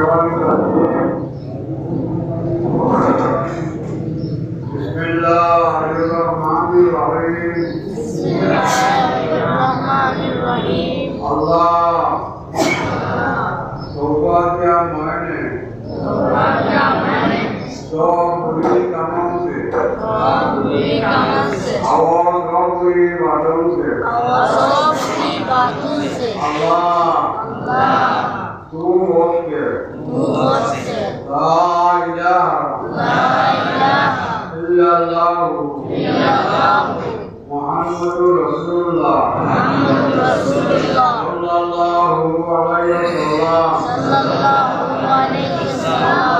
どうも。illallah Muhammedur Resulullah Muhammedur Resulullah Sallallahu aleyhi ve sellem Sallallahu aleyhi ve sellem.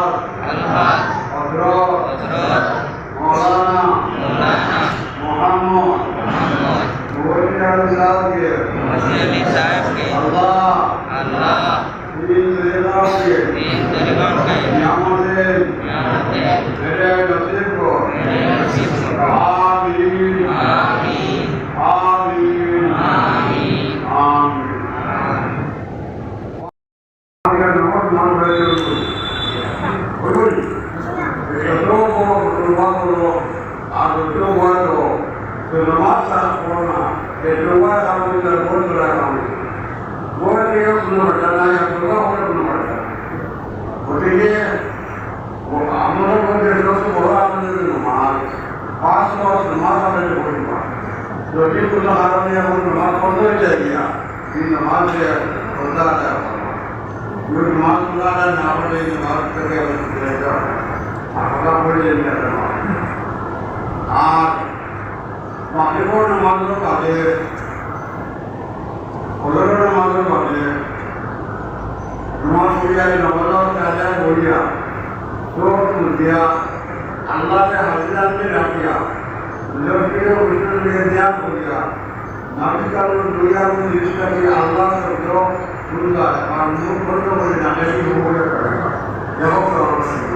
புராண நாவலில் மரத்ததை அவருக்கு வேண்டும் அகமொழியில் আর মাতৃভোর নামাজের কাজে কলের নামাজের কাজে, নমাজ পড়িয়ায় নমাজের কাজে পড়িয়া চোখ দিয়া আল্লাহকে আল্লাহ గురుగారు మా నువ్వు కొనుగోలు నాకు ఎవరు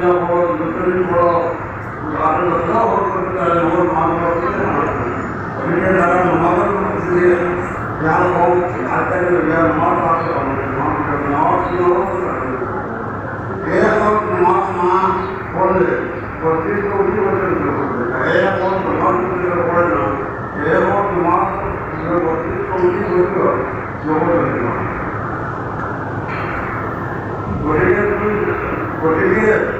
کرنا ہوگا تو بچوں نے تھوڑا گزارنے لگتا اور مطلب کرنے کا اور کام کرتے ہیں ہمارے میرے دارا نماز اس لیے یہاں کو آج تک میں میں نماز پڑھتا ہوں نماز کرنا اور کیا ہو ایک وقت نماز ماں پڑھ لے پڑھتی تو اسی وجہ سے ایک وقت نماز کی طرح پڑھ لینا ایک وقت نماز میں پڑھتی تو اسی وجہ سے جو ہو جائے گا Yeah.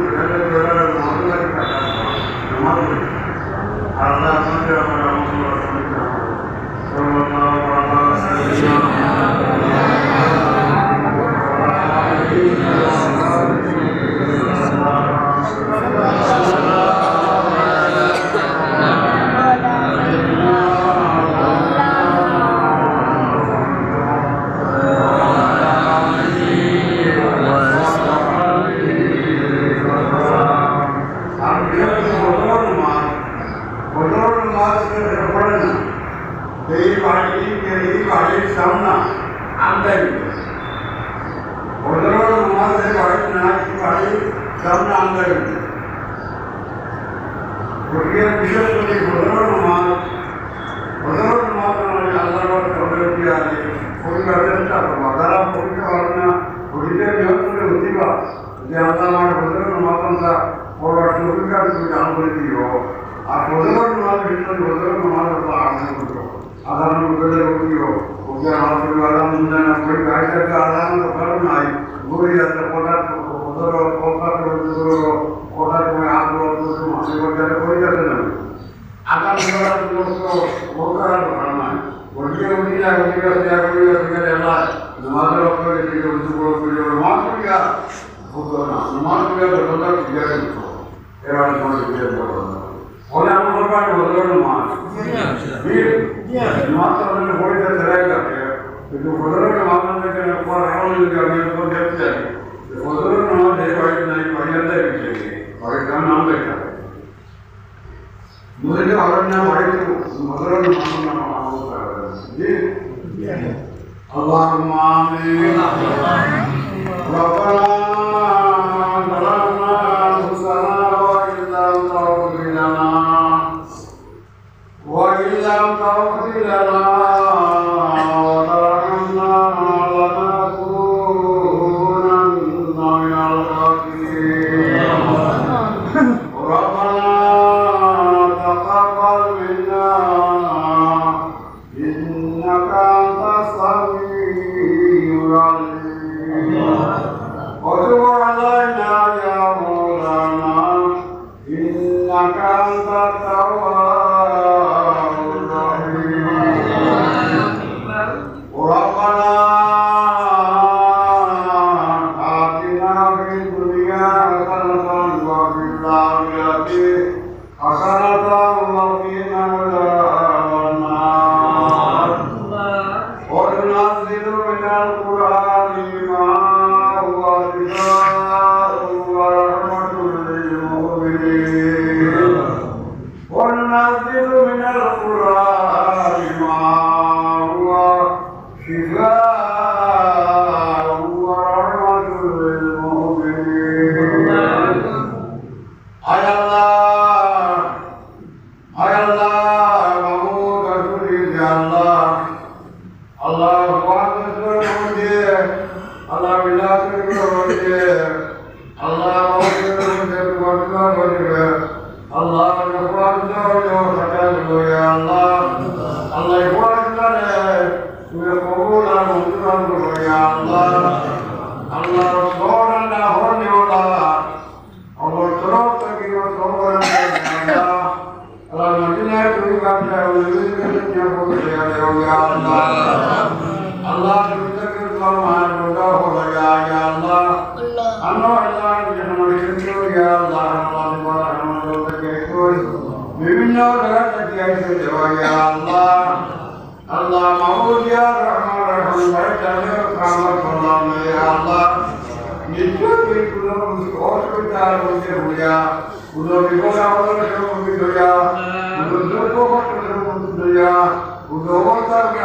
எல்லாரும் போனாலும் போட்டுமா மாத்திரம் போயிட்டு போறேன் அப்படின்னு முதலில் அவர் முதலாம் وإن لم Kerja boleh ya Allah Allah kita kesamaan mudah boleh ya Allah Allah Allah yang mengizinkan ya Allah Allah Allah Allah tekekul বিভিন্ন জায়গা থেকে আইসে দেওয়া ya Allah Allah Mahmud ya Rahman Rahman ভাই চালে কামত করলাম ya Allah নিশ্চয় কোনো অসুবিধার মধ্যে হইয়া উদো বিপদ আমাদের সমুখী হইয়া উদো দুঃখ কষ্ট সমুখী হইয়া উদো অবস্থাকে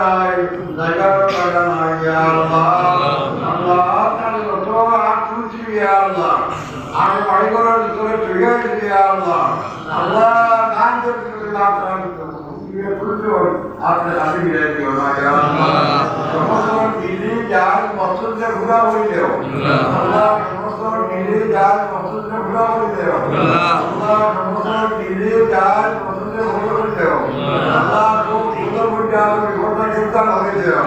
নাই জায়গারও জায়গা নাই ইয়া আল্লাহ আল্লাহ আপনার যত তুলছি ইয়া আল্লাহ আমি যার পছন্দের ঘোরা হইলেও আল্লাহ পছন্দের ঘোরা হইলেও আল্লাহ। খুব সুন্দর করে আমি ঘটনা চিন্তা হইলেও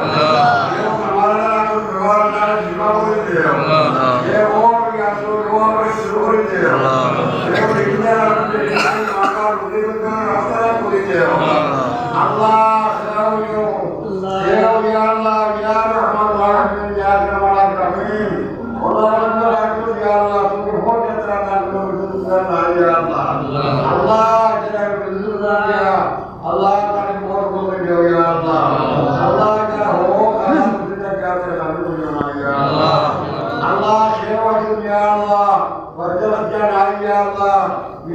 কেউ মারা কেউ ব্যবহার না সীমা হইলেও কেউ আসো রোয়া করে শুরু হইলেও কেউ ইন্দিরা রাখতে মাকা রুটি রাস্তা করিলেও আল্লাহ সেরাউলিও সেরাউ ইয়া আল্লাহ ইয়া রহমান রাহিম ইয়া জামাল রাহিম ওলা আল্লাহ রাহিম ইয়া আল্লাহ তুমি হোটে তারা কাজ করো তুমি না ইয়া আল্লাহ আল্লাহ যারা বিজুর ইয়া আল্লাহ তাকে মোর করে দিও ইয়া আল্লাহ আল্লাহ যারা হো আল্লাহ তুমি তাকে কাছে কাজ করো না ইয়া আল্লাহ আল্লাহ সেরাউ ইয়া আল্লাহ বরকত জানা ইয়া আল্লাহ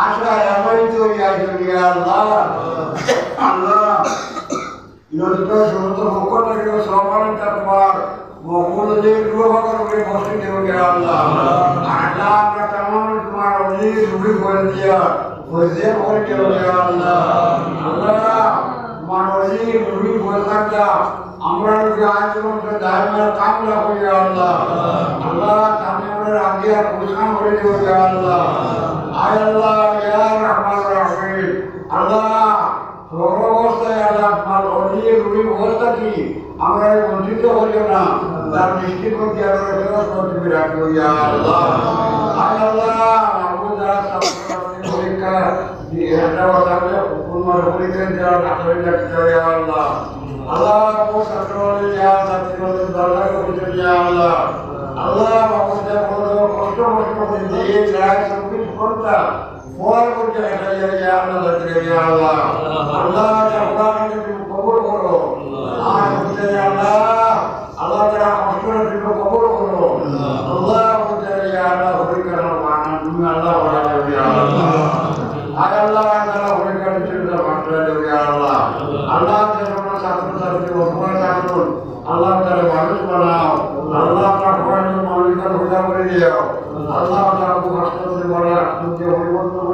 আশায় আমারই তো আল্লাহ আল্লাহ ইনদিত সমস্ত সকলকে সমানে তোমার মকুলদের গ্রহকরকে বসে দেবে আল্লাহ আল্লাহ আমরা তেমন তোমার অনেক সুখী করে দিয়া হয়েছে করে আল্লাহ। অলি রুবি করে থাকতা আমরা যে আচরণ করে দায়মের কামলা করি আল্লাহ আল্লাহ তাহলে আমরা আগে আর প্রসান করে দেব আল্লাহ আয় আল্লাহ ইয়া রহমান রহিম আল্লাহ সর্বাবস্থায় আল্লাহ আপনার অলিয়ে রুবি অবস্থা কি আমরা বঞ্চিত করিও না তার দৃষ্টিকোণ জ্ঞান তুমি রাখিও ইয়া আল্লাহ আয় আল্লাহ মাহবুব যারা পরীক্ষা এটা বাতাবে ಕುಮಾರ್ ಹುಲಿಕಂಜ ನಟರಂಜ ಯಾವಲ್ಲ ಅಲ್ಲಾಹು ಸಕಲರಲ್ಲಿ ಯಾವ ಸತ್ಯಗಳನ್ನು ದಳ್ಳಾಗ ಹುಲಿಕಂಜ ಯಾವಲ್ಲ. ಅಲ್ಲಾಹ ಅವಸ್ಥೆ ಕೊಡಲು ಕಷ್ಟ ಮಾಡ್ಕೊಂಡಿದ್ದ ಈ ಜಾಗ ಸಂಪಿಟ್ಟು ಕೊಡ್ತಾ ಮೂವರು ಗುಂಟೆ ಯಾವಲ್ಲ. ಅಲ್ಲಾಹ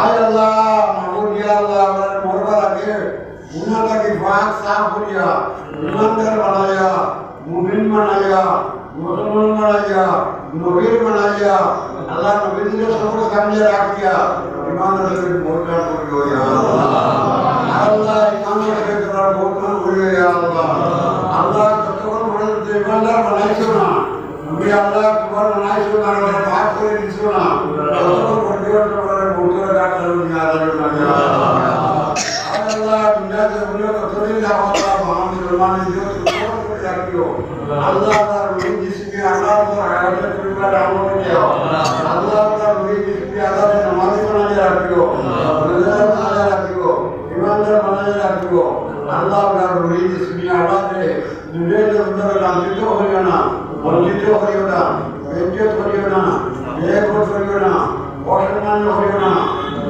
آج اللہ مقبول یا اللہ ہمارے مربع کے گناہ کا کفایت صاف ہو گیا، ایماندار بنایا، مومن بنایا، مسلمان بنایا نبیر بنایا۔ اللہ نبیر نے سب کو سامنے رکھ دیا۔ ایماندار سے مربع ہو گیا یا اللہ۔ اللہ ایماندار سے تیرا مربع ہو گیا یا اللہ۔ اللہ تکبر مرد ایماندار بنائی سنا ہمیں اللہ کبر بنائی سنا اور پاک کرے سنا اللہ کو پڑھتے মোটা ডাক্তার নিয়ে আল্লাহ আল্লাহ দুনিয়াতে বলে কতদিন আল্লাহ মহান মুসলমান দিও। রাখিও আল্লাহ তার রুহি জিসমি আল্লাহ তার হায়াতে পরিবার আমল দিও। আল্লাহ তার রুহি জিসমি আল্লাহ লাঞ্ছিত হইও না, বঞ্চিত হইও না বেজ্জত হইও না বেকুট হইও না। ఓటర్లను ఒడుగున్నాను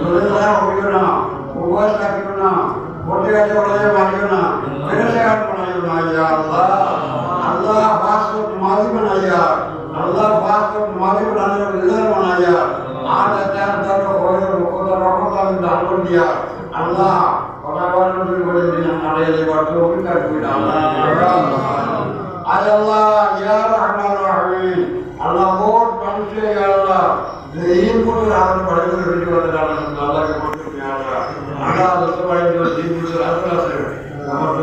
ముందుగా ఒడుగున్నాను ఉపవాస కట్టుకున్నాను ఒట్టుగడ్డ కొడలేదు అడుగున్నాను వ్యవసాయాలు కొనలేదు అయ్యా అల్లా అల్లా పాస్పోర్ట్ మాదిరి అయ్యా అల్లా పాస్పోర్ట్ మాదిరి నిధులు అయ్యా ఆ దత్తాంతాలు ఒక్కొక్క రకంగా అనుకుంటా అల్లా Allah ya Rahman Rahim. Allah আল্লাহকে বলতে আমরা আমরা সবাই দিন বছর আসলে আমার তো